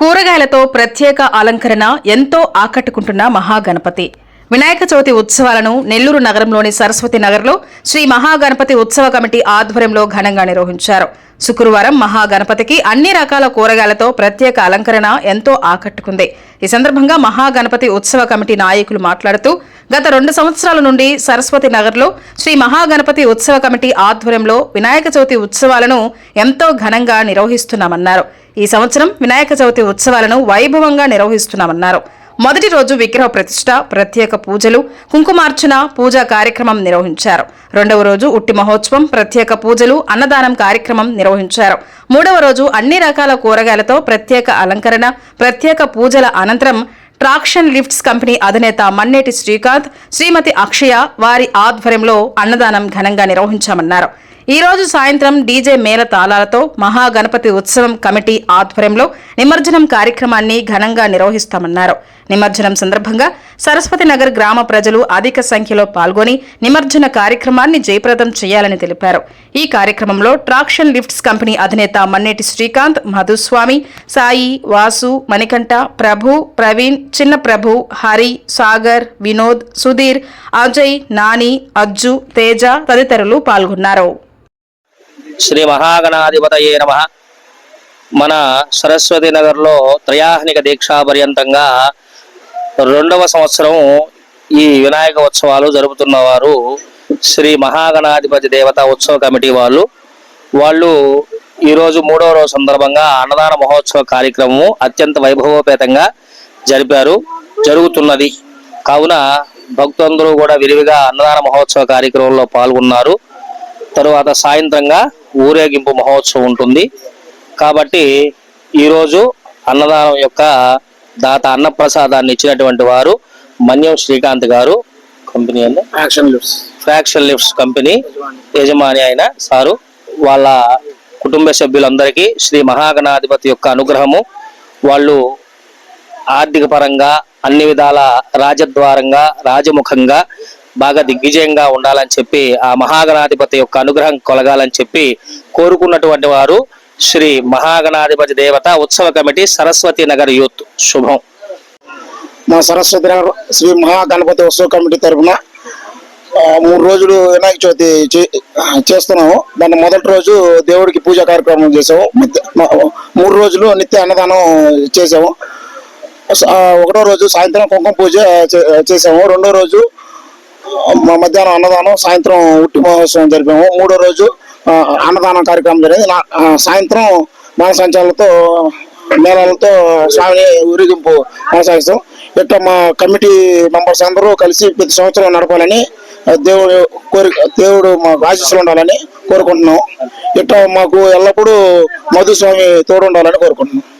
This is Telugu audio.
కూరగాయలతో ప్రత్యేక అలంకరణ ఎంతో ఆకట్టుకుంటున్న మహాగణపతి. వినాయక చవితి ఉత్సవాలను నెల్లూరు నగరంలోని సరస్వతి నగర్లో శ్రీ మహాగణపతి ఉత్సవ కమిటీ ఆధ్వర్యంలో ఘనంగా నిర్వహించారు. శుక్రవారం మహాగణపతికి అన్ని రకాల కూరగాయలతో ప్రత్యేక అలంకరణ ఎంతో ఆకట్టుకుంది. ఈ సందర్భంగా మహాగణపతి ఉత్సవ కమిటీ నాయకులు మాట్లాడుతూ గత రెండు సంవత్సరాల నుండి సరస్వతి నగర్లో శ్రీ మహాగణపతి ఉత్సవ కమిటీ ఆధ్వర్యంలో వినాయక చవితి ఉత్సవాలను ఎంతో ఘనంగా నిర్వహిస్తున్నామన్నారు. ఈ సంవత్సరం వినాయక చవితి ఉత్సవాలను వైభవంగా నిర్వహిస్తున్నామన్నారు. మొదటి రోజు విగ్రహ ప్రతిష్ట ప్రత్యేక పూజలు కుంకుమార్చన పూజా కార్యక్రమం నిర్వహించారు. రెండవ రోజు ఉట్టి మహోత్సవం ప్రత్యేక పూజలు అన్నదానం కార్యక్రమం నిర్వహించారు. మూడవ రోజు అన్ని రకాల కూరగాయలతో ప్రత్యేక అలంకరణ ప్రత్యేక పూజల అనంతరం ట్రాక్షన్ లిఫ్ట్స్ కంపెనీ అధినేత మన్నేటి శ్రీకాంత్ శ్రీమతి అక్షయ వారి ఆధ్వర్యంలో అన్నదానం ఘనంగా నిర్వహించామన్నారు. ఈరోజు సాయంత్రం డీజే మేళ తాళాలతో మహాగణపతి ఉత్సవం కమిటీ ఆధ్వర్యంలో నిమజ్జనం కార్యక్రమాన్ని ఘనంగా నిర్వహిస్తామన్నారు. నిమజ్జనం సందర్భంగా సరస్వతి నగర్ గ్రామ ప్రజలు అధిక సంఖ్యలో పాల్గొని నిమజ్జన కార్యక్రమాన్ని జయప్రదం చేయాలని తెలిపారు. ఈ కార్యక్రమంలో ట్రాక్షన్ లిఫ్ట్స్ కంపెనీ అధినేత మన్నేటి శ్రీకాంత్ మధుస్వామి సాయి వాసు మణికంఠ ప్రభు ప్రవీణ్ చిన్న ప్రభు హరి సాగర్ వినోద్ సుధీర్ అజయ్ నాని అజ్జు తేజ తదితరులు పాల్గొన్నారు. శ్రీ మహాగణాధిపతయే నమ. మన సరస్వతి నగర్లో త్రయాహ్నిక దీక్షా పర్యంతంగా రెండవ సంవత్సరం ఈ వినాయక ఉత్సవాలు జరుపుతున్న వారు శ్రీ మహాగణాధిపతి దేవత ఉత్సవ కమిటీ వాళ్ళు. వాళ్ళు ఈరోజు మూడవ రోజు సందర్భంగా అన్నదాన మహోత్సవ కార్యక్రమము అత్యంత వైభవోపేతంగా జరిపారు జరుగుతున్నది. కావున భక్తులందరూ కూడా విరివిగా అన్నదాన మహోత్సవ కార్యక్రమంలో పాల్గొన్నారు. తరువాత సాయంత్రంగా ఊరేగింపు మహోత్సవం ఉంటుంది. కాబట్టి ఈరోజు అన్నదానం యొక్క దాత అన్నప్రసాదాన్ని ఇచ్చినటువంటి వారు మన్యం శ్రీకాంత్ గారు కంపెనీ అండి action lifts fraction lifts company యజమాని అయిన సారు వాళ్ళ కుటుంబ సభ్యులందరికీ శ్రీ మహాగణాధిపతి యొక్క అనుగ్రహము వాళ్ళు ఆర్థిక పరంగా అన్ని విధాల రాజద్వారంగా రాజముఖంగా బాగా దిగ్విజయంగా ఉండాలని చెప్పి ఆ మహాగణాధిపతి యొక్క అనుగ్రహం కొలగాలని చెప్పి కోరుకున్నటువంటి వారు శ్రీ మహాగణాధిపతి దేవత ఉత్సవ కమిటీ సరస్వతి నగర్ యూత్. శుభం. మా సరస్వతి నగర్ శ్రీ మహాగణపతి ఉత్సవ కమిటీ తరఫున మూడు రోజులు వినాయక చవితి చే- చేస్తున్నాము. దాన్ని మొదటి రోజు దేవుడికి పూజా కార్యక్రమం చేసాము మూడు రోజులు నిత్య అన్నదానం చేసాము ఒకటో రోజు సాయంత్రం కుంకుమ పూజ చే- చేసాము రెండో రోజు మధ్యాహ్నం అన్నదానం సాయంత్రం ఉట్టి మహోత్సవం జరిపాము. మూడో రోజు అన్నదానం కార్యక్రమం జరిగింది. నా- ఆ, సాయంత్రం మేళాలతో స్వామిని ఊరేగింపు కొనసాగిస్తాం. ఇట్లా మా కమిటీ మెంబర్స్ అందరూ కలిసి ప్రతి సంవత్సరం నడపాలని దేవుడు కోరి దేవుడు మాకు ఆశీస్సులు ఉండాలని కోరుకుంటున్నాం. ఇట్లా మాకు ఎల్లప్పుడూ మధుస్వామి తోడు ఉండాలని కోరుకుంటున్నాం.